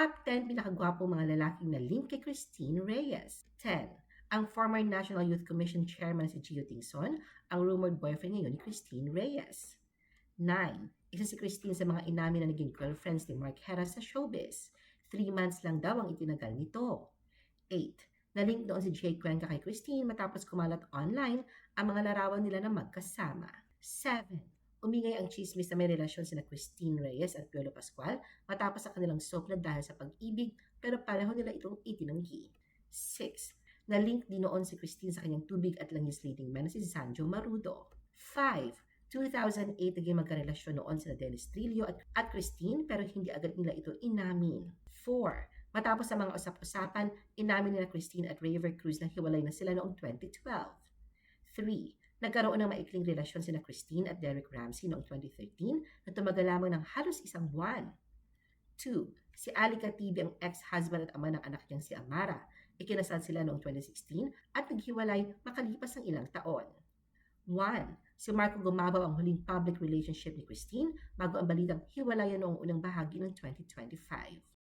Top 10 pinakagwapo mga lalaking na link kay Christine Reyes. 10. Ang former National Youth Commission Chairman si Gio Tingson, ang rumored boyfriend ngayon ni Christine Reyes. 9. Isa si Christine sa mga inamin na naging girlfriends ni Mark Hera sa showbiz. 3 months lang daw ang itinagal nito. 8. Nalink doon si Jay Cuenca kay Christine matapos kumalat online ang mga larawan nila na magkasama. 7. Umingay ang chismis na may relasyon sina Christine Reyes at Piolo Pascual matapos sa kanilang soap na dahil sa pag-ibig pero pareho nila itong itinanggi. 6. Nalink din noon si Christine sa kanyang tubig at langis leading man na si Sanjo Marudo. 5. 2008 naging magkarelasyon noon sina Dennis Trillo at, at Christine pero hindi agad nila ito inamin. 4. Matapos sa mga usap-usapan, inamin nila Christine at Raver Cruz na hiwalay na sila noong 2012. 3. Nagkaroon ng maikling relasyon sina Christine at Derek Ramsey noong 2013 na tumagal lamang ng halos isang buwan. 2. Si Ali Katibi ang ex-husband at ama ng anak niyang si Amara. Ikinasal sila noong 2016 at naghiwalay makalipas ng ilang taon. 1. Si Marco gumabaw ang huling public relationship ni Christine bago ang balitang hiwalayan noong unang bahagi ng 2025.